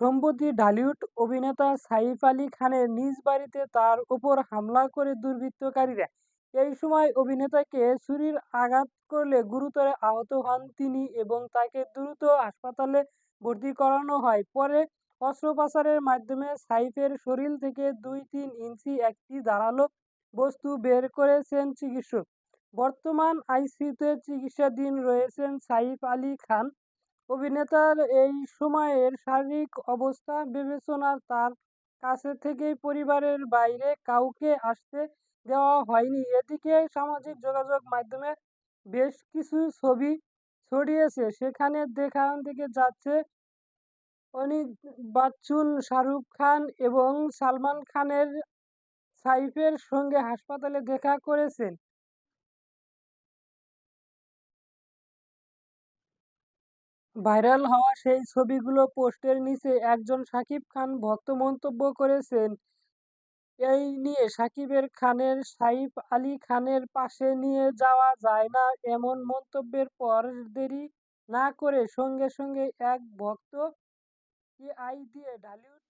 সম্প্রতি ঢালিউড অভিনেতা সাইফ আলী খানের নিজ বাড়িতে তার ওপর হামলা করে দুর্বৃত্তকারীরা। এই সময় অভিনেতাকে ছুরির আঘাত করলে গুরুতর আহত হন তিনি এবং তাকে দ্রুত হাসপাতালে ভর্তি করানো হয়। পরে অস্ত্রোপচারের মাধ্যমে সাইফের শরীর থেকে দুই তিন ইঞ্চি একটি ধারালো বস্তু বের করেছেন চিকিৎসক। বর্তমান আইসিইউতে চিকিৎসাধীন রয়েছেন সাইফ আলী খান। অভিনেতার এই সময়ের শারীরিক অবস্থা বিবেচনায় তার কাছে থেকেই পরিবারের বাইরে কাউকে আসতে দেওয়া হয়নি। এদিকে সামাজিক যোগাযোগ মাধ্যমে বেশ কিছু ছবি ছড়িয়েছে। সেখানে দেখা থেকে যাচ্ছে অমিতাভ বাচ্চুন শাহরুখ খান এবং সালমান খানের সাইফের সঙ্গে হাসপাতালে দেখা করেছেন। ভাইরাল হওয়া সেই ছবিগুলো পোস্টের নিচে একজন সাকিব খান ভক্ত মন্তব্য করেছেন। এই নিয়ে সাকিবের খানের সাইফ আলী খানের পাশে নিয়ে যাওয়া যায় না এমন মন্তব্যের পর দেরি না করে সঙ্গে সঙ্গে এক ভক্ত আই দিয়ে ঢালিউড